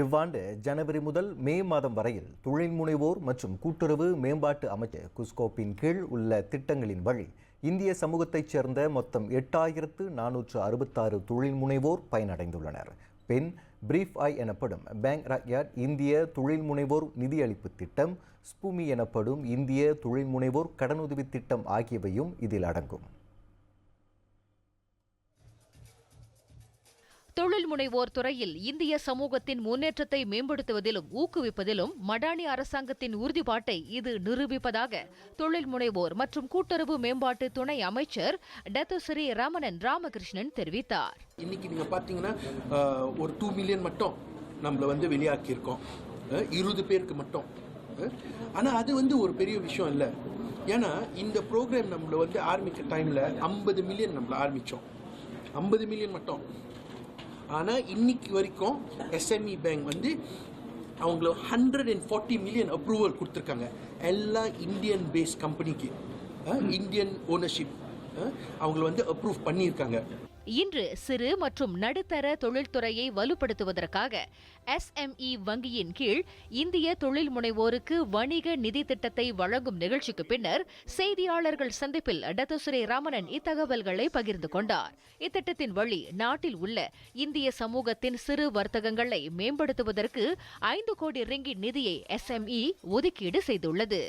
இவ்வாண்டு ஜனவரி முதல் மே மாதம் வரையில் தொழில் முனைவோர் மற்றும் கூட்டுறவு மேம்பாட்டு அமைச்சர் குஸ்கோப்பின் கீழ் உள்ள திட்டங்களின் வழி இந்திய சமூகத்தைச் சேர்ந்த மொத்தம் எட்டாயிரத்து நானூற்று அறுபத்தாறு தொழில் முனைவோர் பயனடைந்துள்ளனர். பெண் பிரீஃப் ஐ எனப்படும் பேங்க் ராக்யாட் இந்திய தொழில் முனைவோர் நிதியளிப்பு திட்டம் ஸ்பூமி எனப்படும் இந்திய தொழில் முனைவோர் கடனுதவி திட்டம் ஆகியவையும் இதில் அடங்கும். தொழில் முனைவோர் துறையில் இந்திய சமூகத்தின் முன்னேற்றத்தை மேம்படுத்துவதிலும் ஊக்குவிப்பதிலும் மடானி அரசாங்கத்தின் உறுதிப்பாட்டை இது நிரூபிப்பதாக தொழில் முனைவோர் மற்றும் கூட்டுறவு மேம்பாட்டு துணை அமைச்சர் டத்துஸ்ரீ ரமணன் ராமகிருஷ்ணன் தெரிவித்தார். இன்னைக்கு நீங்க பாத்தீங்கன்னா ஒரு டூ மில்லியன் மட்டும் நம்மள வந்து வெளியாக்கியிருக்கோம். இருபது பேருக்கு மட்டும். ஆனா அது வந்து ஒரு பெரிய விஷயம் இல்லை. ஏன்னா இந்த ப்ரோக்ராம் நம்மள வந்து ஆரம்பிக்க டைம்ல ஐம்பது மில்லியன் நம்மள ஆரம்பிச்சோம். ஐம்பது மில்லியன் மட்டும். ஆனால் இன்னைக்கு வரைக்கும் எஸ்எம்இ பேங்க் வந்து அவங்கள hundred and forty million approval கொடுத்துருக்காங்க. எல்லா இந்தியன் பேஸ் கம்பெனிக்கு இந்தியன் ஓனர்ஷிப் அவங்க வந்து அப்ரூவ் பண்ணியிருக்காங்க. இன்று சிறு மற்றும் நடுத்தர தொழில்துறையை வலுப்படுத்துவதற்காக எஸ்எம்இ வங்கியின் கீழ் இந்திய தொழில் முனைவோருக்கு வணிக நிதி திட்டத்தை வழங்கும் நிகழ்ச்சிக்கு பின்னர் செய்தியாளர்கள் சந்திப்பில் டத்துஸ்ரீ ராமணன் இத்தகவல்களை பகிர்ந்து கொண்டார். இத்திட்டத்தின் வழி நாட்டில் உள்ள இந்திய சமூகத்தின் சிறு வர்த்தகங்களை மேம்படுத்துவதற்கு ஐந்து கோடி ரிங்கி நிதியை எஸ்எம்இ ஒதுக்கீடு செய்துள்ளது.